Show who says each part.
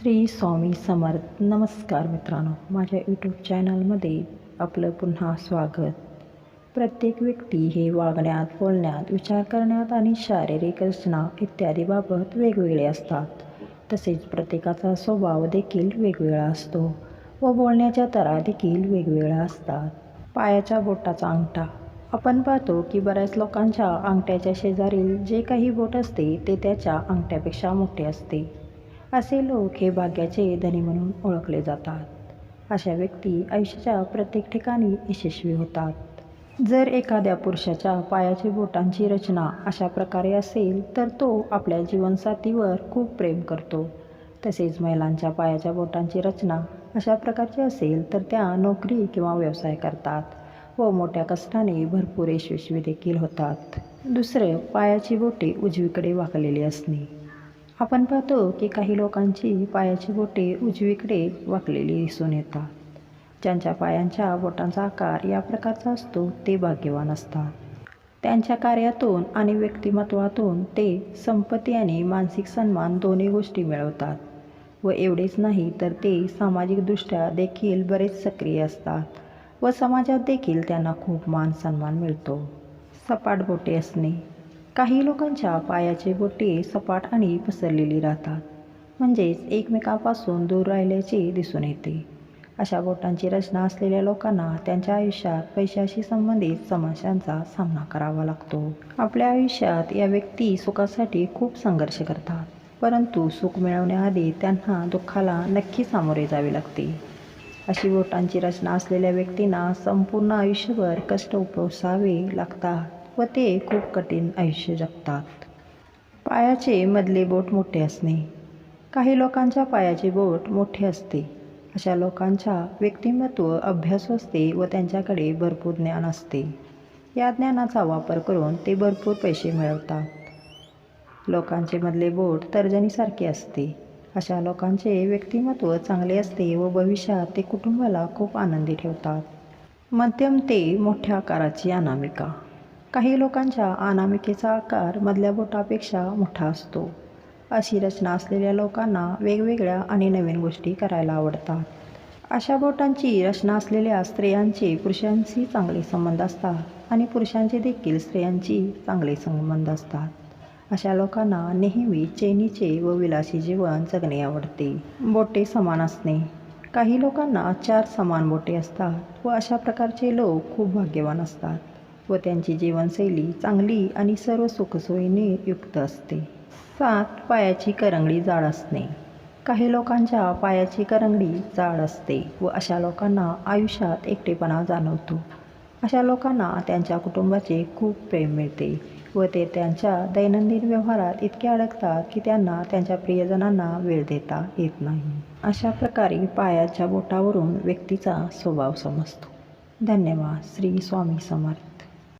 Speaker 1: श्री स्वामी समर्थ. नमस्कार मित्रांनो. माझ्या यूट्यूब चॅनलमध्ये आपलं पुन्हा स्वागत. प्रत्येक व्यक्ती हे वागण्यात बोलण्यात विचार करण्यात आणि शारीरिक रचना इत्यादी बाबत वेगवेगळे असतात. तसेच प्रत्येकाचा स्वभाव देखील वेगवेगळा असतो व बोलण्याच्या तरा देखील वेगवेगळ्या असतात. पायाच्या बोटाचा अंगठा. आपण पाहतो की बऱ्याच लोकांच्या अंगठ्याच्या शेजारील जे काही बोट असते ते त्याच्या अंगठ्यापेक्षा मोठे असते. असे लोक हे भाग्याचे धनी म्हणून ओळखले जातात. अशा व्यक्ती आयुष्याच्या प्रत्येक ठिकाणी यशस्वी होतात. जर एखाद्या पुरुषाच्या पायाच्या बोटांची रचना अशा प्रकारे असेल तर तो आपल्या जीवनसाथीवर खूप प्रेम करतो. तसेच महिलांच्या पायाच्या बोटांची रचना अशा प्रकारची असेल तर त्या नोकरी किंवा व्यवसाय करतात व मोठ्या कष्टाने भरपूर यशस्वी देखील होतात. दुसरं पायाची बोटे उजवीकडे वाकलेली असणे. आपण पाहतो की काही लोकांची पायाची बोटे उजवीकडे वाकलेली दिसून येतात. ज्यांच्या पायांच्या बोटांचा आकार या प्रकारचा असतो ते भाग्यवान असतात. त्यांच्या कार्यातून आणि व्यक्तिमत्वातून ते संपत्ती आणि मानसिक सन्मान दोन्ही गोष्टी मिळवतात. व एवढेच नाही तर ते सामाजिकदृष्ट्या देखील बरेच सक्रिय असतात व समाजात देखील त्यांना खूप मान सन्मान मिळतो. सपाट बोटे असणे काही लोकांच्या पायाचे बोटे सपाट आणि पसरलेली राहतात. म्हणजेच एकमेकांपासून दूर राहिल्याचे दिसून येते. अशा बोटांची रचना असलेल्या लोकांना त्यांच्या आयुष्यात पैशाशी संबंधित समस्यांचा सामना करावा लागतो. आपल्या आयुष्यात या व्यक्ती सुखासाठी खूप संघर्ष करतात परंतु सुख मिळवण्याआधी त्यांना दुःखाला नक्की सामोरे जावे लागते. अशी बोटांची रचना असलेल्या व्यक्तींना संपूर्ण आयुष्यभर कष्ट उपसावे लागतात. व ते खूप कठीण आयुष्य जगतात. पायाचे मधले बोट मोठे असणे. काही लोकांच्या पायाचे बोट मोठे असते. अशा लोकांच्या व्यक्तिमत्व अभ्यास असते व त्यांच्याकडे भरपूर ज्ञान असते. या ज्ञानाचा वापर करून ते भरपूर पैसे मिळवतात. लोकांचे मधले बोट तर्जनीसारखे असते. अशा लोकांचे व्यक्तिमत्व चांगले असते व भविष्यात ते कुटुंबाला खूप आनंदी ठेवतात. मध्यम ते मोठ्या आकाराची अनामिका. काही लोकांच्या अनामिकेचा आकार मधल्या बोटापेक्षा मोठा असतो. अशी रचना असलेल्या लोकांना वेगवेगळ्या आणि नवीन गोष्टी करायला आवडतात. अशा बोटांची रचना असलेल्या स्त्रियांचे पुरुषांशी चांगले संबंध असतात आणि पुरुषांचे देखील स्त्रियांची चांगले संबंध असतात. अशा लोकांना नेहमी चैनीचे व विलासी जीवन जगणे आवडते. बोटे समान असणे. काही लोकांना चार समान बोटे असतात व अशा प्रकारचे लोक खूप भाग्यवान असतात. व त्यांची जीवनशैली चांगली आणि सर्व सुखसोयीने युक्त असते. सात पायाची करंगडी जाड असणे. काही लोकांच्या पायाची करंगडी जाड असते व अशा लोकांना आयुष्यात एकटेपणा जाणवतो. अशा लोकांना त्यांच्या कुटुंबाचे खूप प्रेम मिळते व ते त्यांच्या दैनंदिन व्यवहारात इतके अडकतात की त्यांना त्यांच्या प्रियजनांना वेळ देता येत नाही. अशा प्रकारे पायाच्या बोटावरून व्यक्तीचा स्वभाव समजतो. धन्यवाद. श्री स्वामी समर्थ.